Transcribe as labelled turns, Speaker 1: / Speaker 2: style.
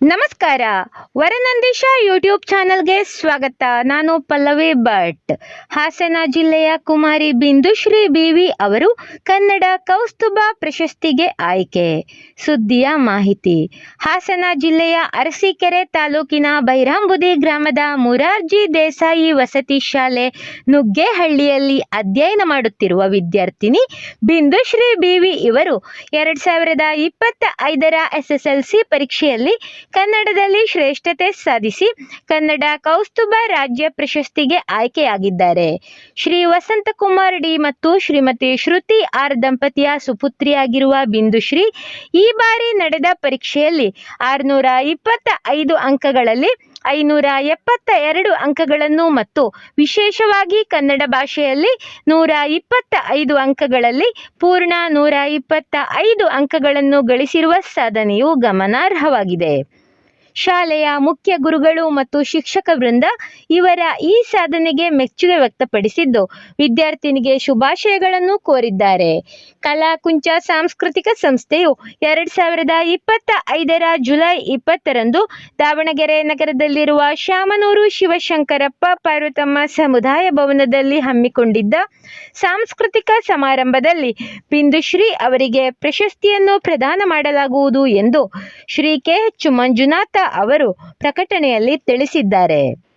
Speaker 1: ನಮಸ್ಕಾರ. ವರನಂದೀಶ ಯೂಟ್ಯೂಬ್ ಚಾನಲ್ಗೆ ಸ್ವಾಗತ. ನಾನು ಪಲ್ಲವಿ ಭಟ್. ಹಾಸನ ಜಿಲ್ಲೆಯ ಕುಮಾರಿ ಬಿಂದುಶ್ರೀ ಬಿವಿ ಅವರು ಕನ್ನಡ ಕೌಸ್ತುಭ ಪ್ರಶಸ್ತಿಗೆ ಆಯ್ಕೆ. ಸುದ್ದಿಯ ಮಾಹಿತಿ. ಹಾಸನ ಜಿಲ್ಲೆಯ ಅರಸೀಕೆರೆ ತಾಲೂಕಿನ ಬೈರಾಂಬುದಿ ಗ್ರಾಮದ ಮುರಾರ್ಜಿ ದೇಸಾಯಿ ವಸತಿ ಶಾಲೆ ನುಗ್ಗೇಹಳ್ಳಿಯಲ್ಲಿ ಅಧ್ಯಯನ ಮಾಡುತ್ತಿರುವ ವಿದ್ಯಾರ್ಥಿನಿ ಬಿಂದುಶ್ರೀ ಬಿವಿ ಇವರು ಎರಡ್ ಸಾವಿರದ ಇಪ್ಪತ್ತ ಐದರ ಎಸ್ ಎಸ್ ಎಲ್ ಸಿ ಪರೀಕ್ಷೆಯಲ್ಲಿ ಕನ್ನಡದಲ್ಲಿ ಶ್ರೇಷ್ಠತೆ ಸಾಧಿಸಿ ಕನ್ನಡ ಕೌಸ್ತುಭ ರಾಜ್ಯ ಪ್ರಶಸ್ತಿಗೆ ಆಯ್ಕೆಯಾಗಿದ್ದಾರೆ. ಶ್ರೀ ವಸಂತಕುಮಾರ್ ಡಿ ಮತ್ತು ಶ್ರೀಮತಿ ಶ್ರುತಿ ಆರ್ ದಂಪತಿಯ ಸುಪುತ್ರಿಯಾಗಿರುವ ಬಿಂದುಶ್ರೀ ಈ ಬಾರಿ ನಡೆದ ಪರೀಕ್ಷೆಯಲ್ಲಿ ಆರುನೂರ ಇಪ್ಪತ್ತ ಐದು ಅಂಕಗಳಲ್ಲಿ ಐನೂರ ಎಪ್ಪತ್ತ ಎರಡು ಅಂಕಗಳನ್ನು ಮತ್ತು ವಿಶೇಷವಾಗಿ ಕನ್ನಡ ಭಾಷೆಯಲ್ಲಿ ನೂರ ಇಪ್ಪತ್ತ ಐದು ಅಂಕಗಳಲ್ಲಿ ಪೂರ್ಣ ನೂರ ಇಪ್ಪತ್ತ ಐದು ಅಂಕಗಳನ್ನು ಗಳಿಸಿರುವ ಸಾಧನೆಯು ಗಮನಾರ್ಹವಾಗಿದೆ. ಶಾಲೆಯ ಮುಖ್ಯ ಗುರುಗಳು ಮತ್ತು ಶಿಕ್ಷಕ ವೃಂದ ಇವರ ಈ ಸಾಧನೆಗೆ ಮೆಚ್ಚುಗೆ ವ್ಯಕ್ತಪಡಿಸಿದ್ದು, ವಿದ್ಯಾರ್ಥಿನಿಗೆ ಶುಭಾಶಯಗಳನ್ನು ಕೋರಿದ್ದಾರೆ. ಕಲಾಕುಂಚ ಸಾಂಸ್ಕೃತಿಕ ಸಂಸ್ಥೆಯು ಎರಡ್ ಸಾವಿರದ ಇಪ್ಪತ್ತ ಐದರ ಜುಲೈ ಇಪ್ಪತ್ತರಂದು ದಾವಣಗೆರೆ ನಗರದಲ್ಲಿರುವ ಶಾಮನೂರು ಶಿವಶಂಕರಪ್ಪ ಪಾರ್ವತಮ್ಮ ಸಮುದಾಯ ಭವನದಲ್ಲಿ ಹಮ್ಮಿಕೊಂಡಿದ್ದ ಸಾಂಸ್ಕೃತಿಕ ಸಮಾರಂಭದಲ್ಲಿ ಬಿಂದುಶ್ರೀ ಅವರಿಗೆ ಪ್ರಶಸ್ತಿಯನ್ನು ಪ್ರದಾನ ಮಾಡಲಾಗುವುದು ಎಂದು ಶ್ರೀ ಕೆ. ಎಚ್ ಮಂಜುನಾಥ ಅವರು ಪ್ರಕಟಣೆಯಲ್ಲಿ ತಿಳಿಸಿದ್ದಾರೆ.